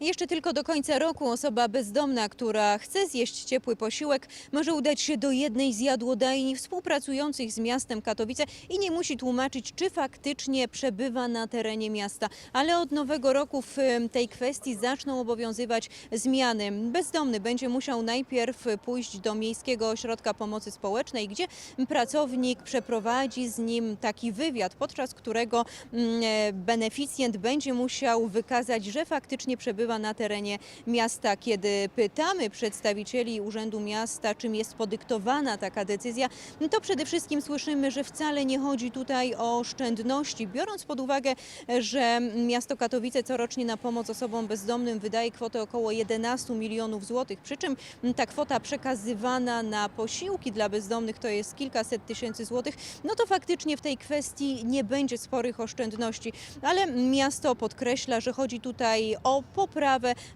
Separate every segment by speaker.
Speaker 1: Jeszcze tylko do końca roku osoba bezdomna, która chce zjeść ciepły posiłek, może udać się do jednej z jadłodajni współpracujących z miastem Katowice i nie musi tłumaczyć, czy faktycznie przebywa na terenie miasta. Ale od nowego roku w tej kwestii zaczną obowiązywać zmiany. Bezdomny będzie musiał najpierw pójść do Miejskiego Ośrodka Pomocy Społecznej, gdzie pracownik przeprowadzi z nim taki wywiad, podczas którego mm, e, beneficjent będzie musiał wykazać, że faktycznie przebywa na terenie miasta. Kiedy pytamy przedstawicieli Urzędu Miasta, czym jest podyktowana taka decyzja, no to przede wszystkim słyszymy, że wcale nie chodzi tutaj o oszczędności, biorąc pod uwagę, że miasto Katowice corocznie na pomoc osobom bezdomnym wydaje kwotę około 11 milionów złotych, przy czym ta kwota przekazywana na posiłki dla bezdomnych to jest kilkaset tysięcy złotych, no to faktycznie w tej kwestii nie będzie sporych oszczędności, ale miasto podkreśla, że chodzi tutaj o poprawę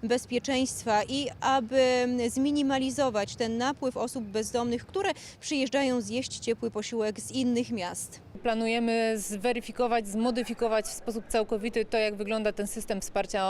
Speaker 1: bezpieczeństwa i aby zminimalizować ten napływ osób bezdomnych, które przyjeżdżają zjeść ciepły posiłek z innych miast.
Speaker 2: Planujemy zweryfikować, zmodyfikować w sposób całkowity to, jak wygląda ten system wsparcia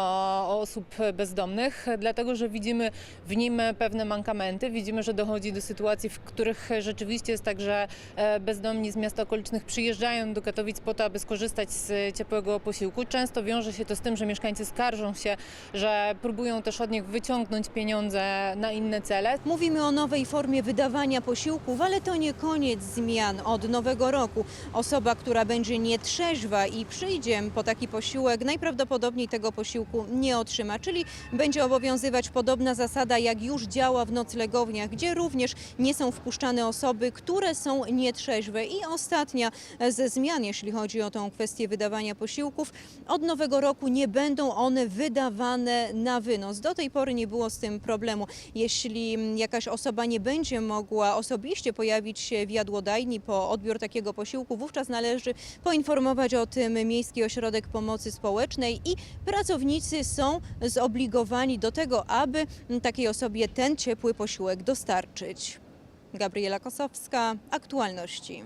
Speaker 2: osób bezdomnych, dlatego że widzimy w nim pewne mankamenty. Widzimy, że dochodzi do sytuacji, w których rzeczywiście jest tak, że e, bezdomni z miast okolicznych przyjeżdżają do Katowic po to, aby skorzystać z ciepłego posiłku. Często wiąże się to z tym, że mieszkańcy skarżą się, że próbują też od nich wyciągnąć pieniądze na inne cele.
Speaker 1: Mówimy o nowej formie wydawania posiłków, ale to nie koniec zmian. Od nowego roku osoba, która będzie nietrzeźwa i przyjdzie po taki posiłek, najprawdopodobniej tego posiłku nie otrzyma, czyli będzie obowiązywać podobna zasada, jak już działa w noclegowniach, gdzie również nie są wpuszczane osoby, które są nietrzeźwe. I ostatnia ze zmian, jeśli chodzi o tą kwestię wydawania posiłków, od nowego roku nie będą one wydawane na wynos. Do tej pory nie było z tym problemu. Jeśli jakaś osoba nie będzie mogła osobiście pojawić się w jadłodajni po odbiór takiego posiłku, wówczas należy poinformować o tym Miejski Ośrodek Pomocy Społecznej i pracownicy są zobligowani do tego, aby takiej osobie ten ciepły posiłek dostarczyć. Gabriela Kosowska, aktualności.